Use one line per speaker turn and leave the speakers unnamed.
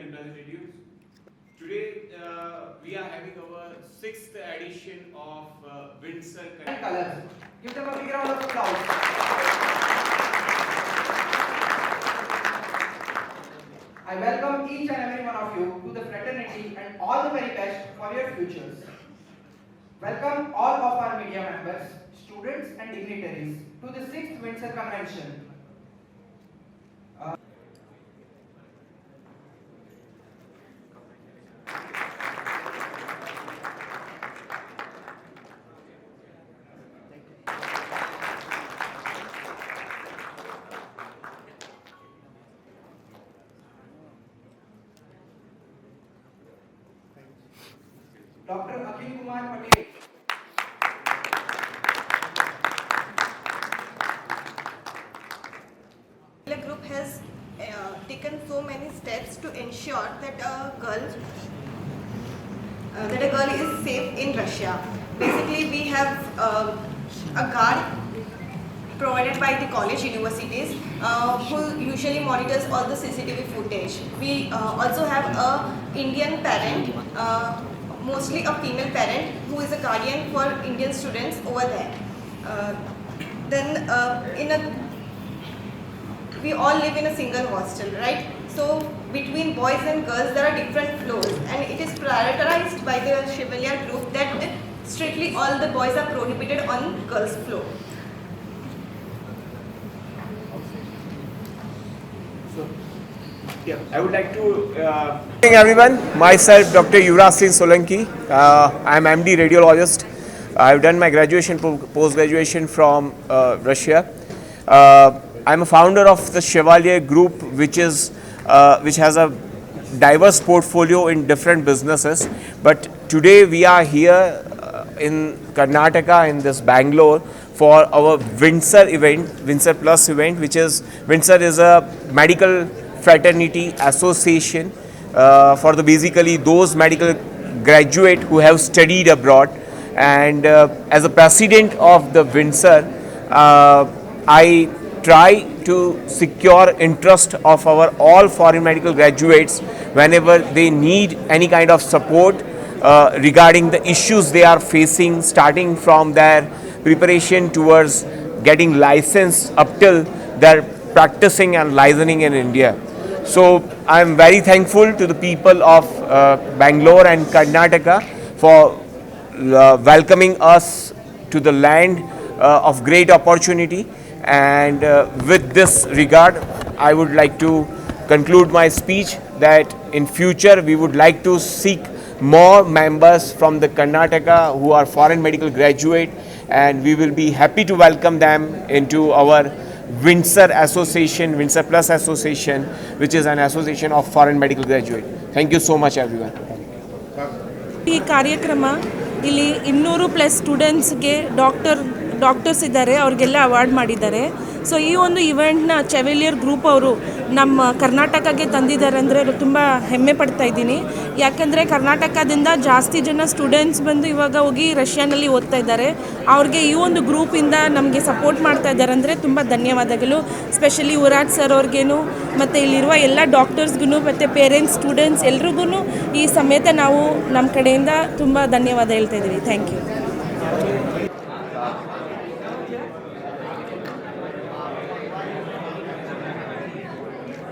Today uh, we are having our sixth edition of uh, Windsor
Colors. Give them a big round of applause. I welcome each and every one of you to the fraternity and all the very best for your futures. Welcome all of our media members, students and dignitaries to the 6th Windsor Convention. Uh,
The group has uh, taken so many steps to ensure that a girl uh, that a girl is safe in Russia. Basically, we have um a guard provided by the college universities uh, who usually monitors all the CCTV footage. We uh, also have a Indian parent, uh, mostly a female parent, who is a guardian for Indian students over there. Uh, then uh, in a we all live in a single hostel, right? So between boys and girls, there are different floors, and it is prioritized by the Chevalier group that strictly all the boys are prohibited on girls' floor.
Yeah, I would like to. Uh... Good morning, everyone. Myself, Dr. Yuvraj Singh Solanki. Uh, I am MD radiologist. I've done my graduation, post graduation from uh, Russia. Uh, I'm a founder of the Chevalier Group, which is uh, which has a diverse portfolio in different businesses. But today we are here uh, in Karnataka, in this Bangalore, for our Windsor event, Windsor Plus event, which is Windsor is a medical fraternity association uh, for the basically those medical graduate who have studied abroad. And uh, as a president of the Windsor, uh, I try to secure interest of our all foreign medical graduates whenever they need any kind of support uh, regarding the issues they are facing starting from their preparation towards getting license up till their practicing and licensing in India. So I am very thankful to the people of uh, Bangalore and Karnataka for uh, welcoming us to the land uh, of great opportunity. And uh, with this regard, I would like to conclude my speech that in future we would like to seek more members from the Karnataka who are foreign medical graduate and we will be happy to welcome them into our Windsor Association, Windsor Plus Association, which is an association of foreign medical graduate. Thank you so much everyone.
ಈ ಕಾರ್ಯಕ್ರಮ ಇಲ್ಲಿ ಇನ್ನೂರು plus ಸ್ಟೂಡೆಂಟ್ಸ್ಗೆ doctor doctors ಇದ್ದಾರೆ ಅವ್ರಿಗೆಲ್ಲ award ಮಾಡಿದ್ದಾರೆ so ಈ ಒಂದು ಇವೆಂಟ್ನ ಚೆವೆಲಿಯರ್ ಗ್ರೂಪ್ ಅವರು ನಮ್ಮ ಕರ್ನಾಟಕಕ್ಕೆ ತಂದಿದ್ದಾರೆ ಅಂದರೆ ತುಂಬ ಹೆಮ್ಮೆ ಪಡ್ತಾ ಇದ್ದೀನಿ. ಯಾಕಂದರೆ ಕರ್ನಾಟಕದಿಂದ ಜಾಸ್ತಿ ಜನ ಸ್ಟೂಡೆಂಟ್ಸ್ ಬಂದು ಇವಾಗ ಹೋಗಿ ರಷ್ಯಾನಲ್ಲಿ ಓದ್ತಾ ಇದ್ದಾರೆ. ಅವ್ರಿಗೆ ಈ ಒಂದು ಗ್ರೂಪಿಂದ ನಮಗೆ ಸಪೋರ್ಟ್ ಮಾಡ್ತಾ ಇದ್ದಾರೆ ಅಂದರೆ ತುಂಬ ಧನ್ಯವಾದಗಳು. ಸ್ಪೆಷಲಿ ಯುವರಾಜ್ ಸರ್ ಅವ್ರಿಗೇನು, ಮತ್ತು ಇಲ್ಲಿರುವ ಎಲ್ಲ ಡಾಕ್ಟರ್ಸ್ಗೂ ಮತ್ತು ಪೇರೆಂಟ್ಸ್ ಸ್ಟೂಡೆಂಟ್ಸ್ ಎಲ್ರಿಗೂ ಈ ಸಮೇತ ನಾವು ನಮ್ಮ ಕಡೆಯಿಂದ ತುಂಬ ಧನ್ಯವಾದ ಹೇಳ್ತಾ ಇದ್ದೀವಿ. Thank you